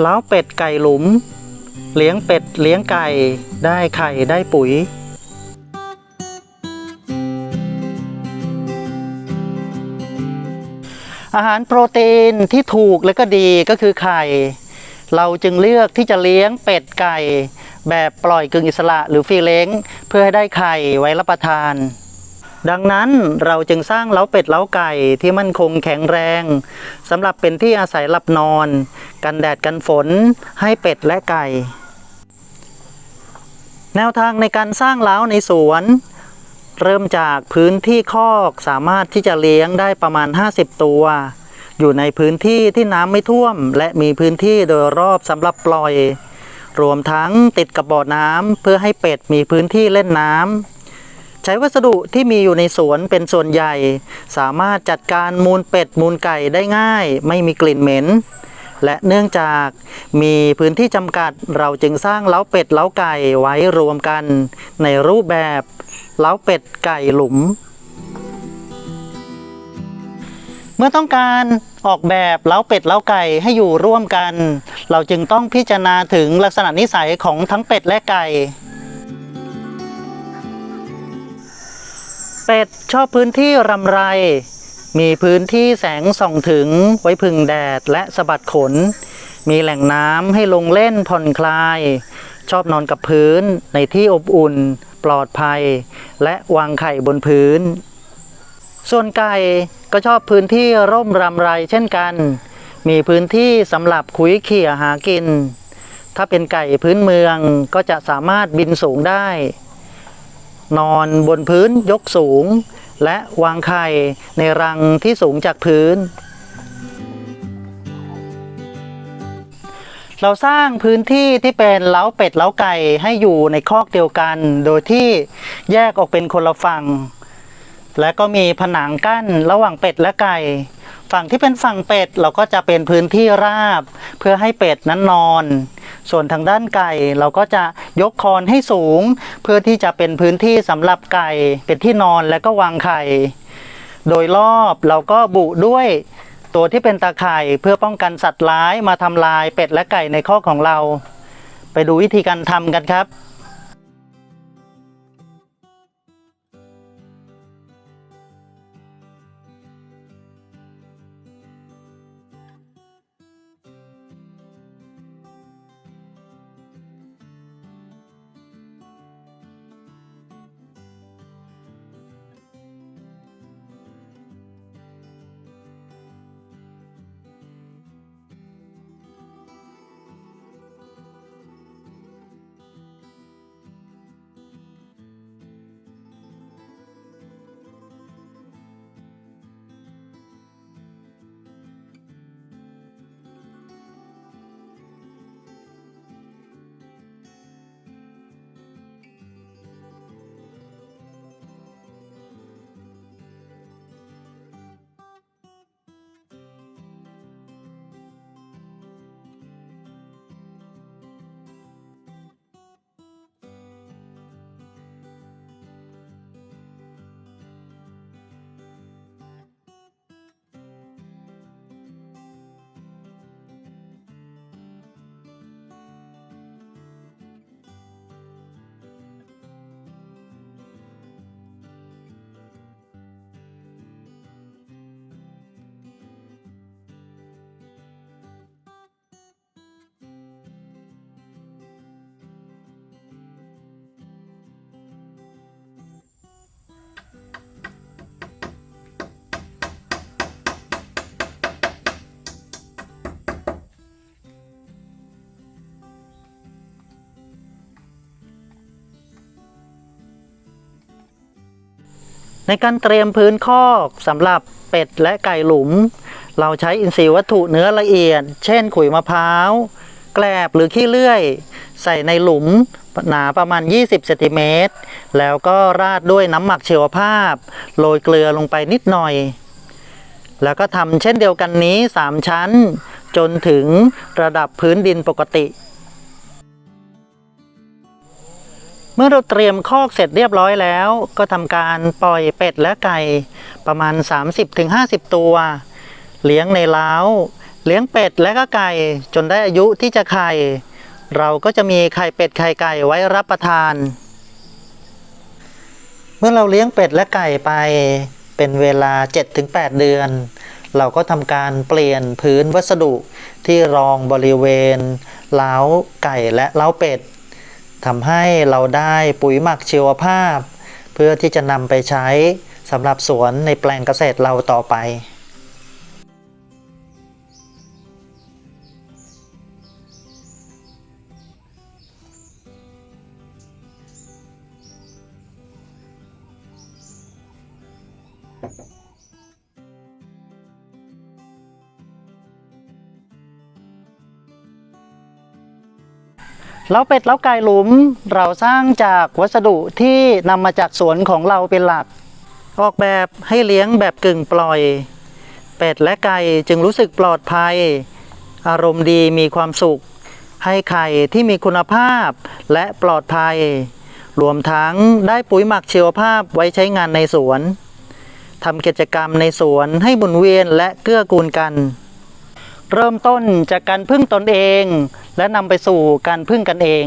เล้าเป็ดไก่หลุม เลี้ยงเป็ดเลี้ยงไก่ได้ไข่ได้ปุ๋ย อาหารโปรตีนที่ถูกและก็ดีก็คือไข่ เราจึงเลือกที่จะเลี้ยงเป็ดไก่ แบบปล่อยกึ่งอิสระหรือฟรีเล้ง เพื่อให้ได้ไข่ไว้รับประทาน ดังนั้นเราจึงสร้างเล้าเป็ดเล้าไก่ที่มั่นคงแข็งแรงสำหรับเป็นที่อาศัยหลับนอน กันแดดกันฝนให้เป็ดและไก่ แนวทางในการสร้างเล้าในสวน เริ่มจากพื้นที่คอกสามารถที่จะเลี้ยงได้ประมาณ 50 ตัว อยู่ในพื้นที่ที่น้ำไม่ท่วม และมีพื้นที่โดยรอบสำหรับปล่อย รวมทั้งติดกับบ่อน้ำเพื่อให้เป็ดมีพื้นที่เล่นน้ำใช้วัสดุที่มีอยู่ในสวนเป็นส่วนใหญ่ สามารถจัดการมูลเป็ดมูลไก่ได้ง่าย ไม่มีกลิ่นเหม็น และเนื่องจากมีพื้นที่จำกัดเราจึงสร้างเล้าเป็ดเล้าไก่ไว้รวมกัน ในรูปแบบเล้าเป็ดไก่หลุม เมื่อต้องการออกแบบเล้าเป็ดเล้าไก่ให้อยู่ร่วมกัน เราจึงต้องพิจารณาถึงลักษณะนิสัยของทั้งเป็ดและไก่ เป็ดชอบพื้นที่รำไร มีพื้นที่แสงส่องถึงไว้พึ่งแดดและสะบัดขน มีแหล่งน้ำให้ลงเล่นผ่อนคลาย ชอบนอนกับพื้นในที่อบอุ่น ปลอดภัย และวางไข่บนพื้น ส่วนไก่ก็ชอบพื้นที่ร่มรำไรเช่นกัน มีพื้นที่สำหรับคุยเขี่ยหากิน ถ้าเป็นไก่พื้นเมืองก็จะสามารถบินสูงได้ นอนบนพื้นยกสูง และวางไข่ในรังที่สูงจากพื้น เราสร้างพื้นที่ที่เป็นเล้าเป็ดเล้าไก่ให้อยู่ในคอกเดียวกัน โดยที่แยกออกเป็นคนละฝั่ง และก็มีผนังกั้นระหว่างเป็ดและไก่ ฝั่งที่เป็นฝั่งเป็ดเราก็จะเป็นพื้นที่ราบ เพื่อให้เป็ดนั้นนอน ส่วนทางด้านไก่เราก็จะยกคอนให้สูง เพื่อที่จะเป็นพื้นที่สำหรับไก่เป็นที่นอนและก็วางไข่ โดยรอบเราก็บุด้วยตัวที่เป็นตาข่ายเพื่อป้องกันสัตว์ร้ายมาทำลายเป็ดและไก่ในข้อของเรา ไปดูวิธีการทำกันครับ ในการเตรียมพื้นคอกสำหรับเป็ดและไก่หลุม เราใช้อินทรีย์วัตถุเนื้อละเอียด เช่นขุยมะพร้าว แกลบหรือขี้เลื่อย ใส่ในหลุมหนาประมาณ 20เซนติเมตรแล้วก็ราดด้วยน้ำหมักเชีวภาพ โรยเกลือลงไปนิดหน่อย แล้วก็ทำเช่นเดียวกันนี้ 3 ชั้น จนถึงระดับพื้นดินปกติ เมื่อเราเตรียมคอกเสร็จเรียบร้อยแล้ว ก็ทำการปล่อยเป็ดและไก่ประมาณ 30-50 ตัว เลี้ยงในเล้า เลี้ยงเป็ดและก็ไก่จนได้อายุที่จะไข่ เราก็จะมีไข่เป็ดไข่ไก่ไว้รับประทาน เมื่อเราเลี้ยงเป็ดและไก่ไปเป็นเวลา 7-8 เดือน เราก็ทำการเปลี่ยนพื้นวัสดุที่รองบริเวณเล้าไก่และเล้าเป็ด ทำให้เราได้ปุ๋ยหมักชีวภาพ เพื่อที่จะนำไปใช้สำหรับสวนในแปลงเกษตรเราต่อไป เล้าเป็ดเล้าไก่หลุม เราสร้างจากวัสดุที่นำมาจากสวนของเราเป็นหลัก ออกแบบให้เลี้ยงแบบกึ่งปล่อย เป็ดและไก่จึงรู้สึกปลอดภัย อารมณ์ดีมีความสุข ให้ไข่ที่มีคุณภาพและปลอดภัย รวมทั้งได้ปุ๋ยหมักชีวภาพไว้ใช้งานในสวนทำกิจกรรมในสวนให้หมุนเวียนและเกื้อกูลกัน เริ่มต้นจากการพึ่งตนเอง และนำไปสู่การพึ่งกันเอง